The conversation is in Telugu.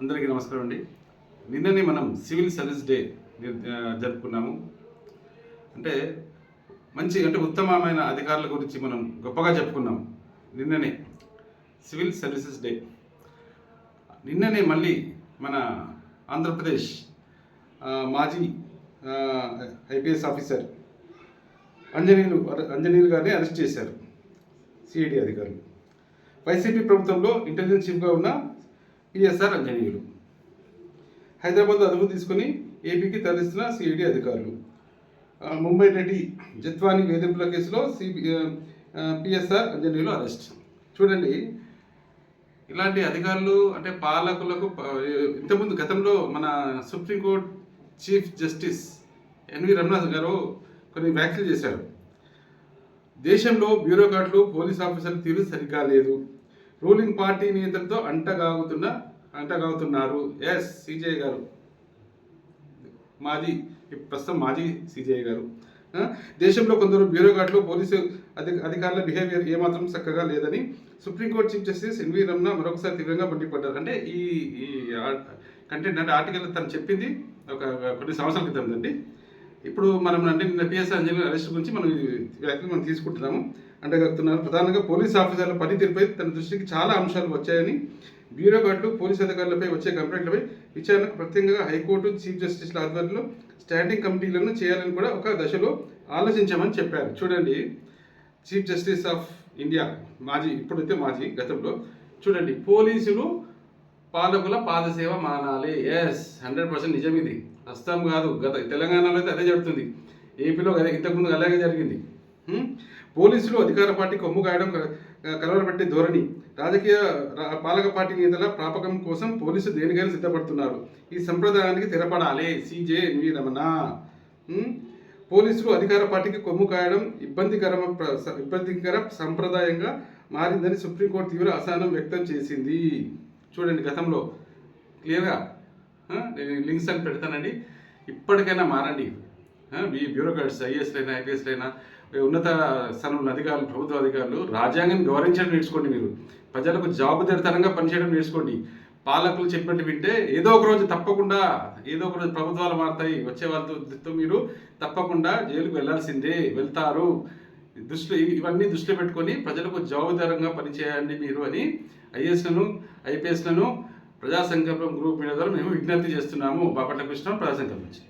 అందరికీ నమస్కారం అండి. నిన్ననే మనం సివిల్ సర్వీస్ డే జరుపుకున్నాము. అంటే మంచి అంటే ఉత్తమమైన అధికారుల గురించి మనం గొప్పగా చెప్పుకున్నాం నిన్ననే సివిల్ సర్వీసెస్ డే. నిన్ననే మళ్ళీ మన ఆంధ్రప్రదేశ్ మాజీ ఐపీఎస్ ఆఫీసర్ అంజనీయులు అంజనీయులు గారిని అరెస్ట్ చేశారు. సిఐడి అధికారులు. వైసీపీ ప్రభుత్వంలో ఇంటెలిజెన్స్ చీఫ్గా ఉన్న పిఎస్ఆర్ అంజనీయులు హైదరాబాద్ అదుపు తీసుకుని ఏపీకి తరలిస్తున్న సిఐడి అధికారులు. ముంబై రెడ్డి జత్వాని వేధింపుల కేసులో సిబి పిఎస్ఆర్ అంజనీయులు అరెస్ట్. చూడండి ఇలాంటి అధికారులు అంటే పాలకులకు ఇంతకుముందు గతంలో మన supreme court chief justice N V Ramana గారు కొన్ని వ్యాఖ్యలు చేశారు. దేశంలో బ్యూరోక్రాట్లు పోలీస్ ఆఫీసర్ల తీరు సరిగ్గా లేదు. రూలింగ్ పార్టీ నేతలతో అంటగాగుతున్న అంటగాగుతున్నారు. ఎస్ సిజే గారు. మాజీ ప్రస్తుతం మాజీ సిజే గారు. దేశంలో కొందరు బ్యూరోక్రాట్లు పోలీసు అధి అధికారుల బిహేవియర్ ఏమాత్రం చక్కగా లేదని supreme court chief justice N V Ramana మరొకసారి తీవ్రంగా మండిపడ్డారు. అంటే ఈ ఈ కంటెంట్ అంటే ఆర్టికల్ తను చెప్పింది ఒక కొన్ని సంవత్సరాల క్రితం అండి. ఇప్పుడు మనం అంటే నిన్న పిఎస్ అంజలి అరెస్ట్ గురించి మనం వ్యాఖ్యలు మనం తీసుకుంటున్నాము. అంటగలుగుతున్నారు ప్రధానంగా పోలీస్ ఆఫీసర్ల పనితీరుపై తన దృష్టికి చాలా అంశాలు వచ్చాయని బ్యూరోక్రాట్లు పోలీస్ అధికారులపై వచ్చే కంప్లైంట్లపై విచారణకు ప్రత్యేకంగా హైకోర్టు చీఫ్ జస్టిస్ల ఆధ్వర్యంలో స్టాండింగ్ కమిటీలను చేయాలని కూడా ఒక దశలో ఆలోచించామని చెప్పారు. చూడండి చీఫ్ జస్టిస్ ఆఫ్ ఇండియా మాజీ ఇప్పుడైతే మాజీ గతంలో చూడండి పోలీసులు పాలకుల పాదసేవ మానాలి. ఎస్ హండ్రెడ్ పర్సెంట్ నిజం ఇది. ప్రస్తుతం కాదు గత తెలంగాణలో అయితే అదే జరుగుతుంది. ఏపీలో అదే ఇంతకుముందు అలాగే జరిగింది. పోలీసులు అధికార పార్టీ కొమ్ము కాయడం కలవరపెట్టే ధోరణి. రాజకీయ పాలక పార్టీ నేతల ప్రాపకం కోసం పోలీసులు దేనికైనా సిద్ధపడుతున్నారు. ఈ సంప్రదాయానికి తెరపడాలి. CJ N V Ramana. పోలీసులు అధికార పార్టీకి కొమ్ము కాయడం ఇబ్బందికర ఇబ్బందికర సంప్రదాయంగా మారిందని సుప్రీంకోర్టు తీవ్ర అసహనం వ్యక్తం చేసింది. చూడండి గతంలో క్లియర్గా నేను లింక్స్ అని పెడతానండి. ఇప్పటికైనా మారండి. మీ బ్యూరోక్రాట్స్ ఐఏఎస్లైనా ఐపీఎస్లైనా ఉన్నత స్థానంలో అధికారులు ప్రభుత్వ అధికారులు రాజ్యాంగాన్ని గౌరవించడం నేర్చుకోండి మీరు. ప్రజలకు జాబుదారితనంగా పనిచేయడం నేర్చుకోండి. పాలకులు చెప్పినట్టు వింటే ఏదో ఒక రోజు తప్పకుండా ఏదో ఒక రోజు ప్రభుత్వాలు మారుతాయి వచ్చే వాళ్ళతో మీరు తప్పకుండా జైలుకు వెళ్ళాల్సిందే వెళ్తారు. దృష్టి ఇవన్నీ దృష్టిలో పెట్టుకొని ప్రజలకు జవాబుదారంగా పనిచేయండి మీరు అని ఐఏఎస్లను ఐపీఎస్లను ప్రజా సంకల్పం గ్రూప్ మీద ద్వారా మేము విజ్ఞప్తి చేస్తున్నాము. బాపట్ల కృష్ణ ప్రజా సంకల్పం నుంచి.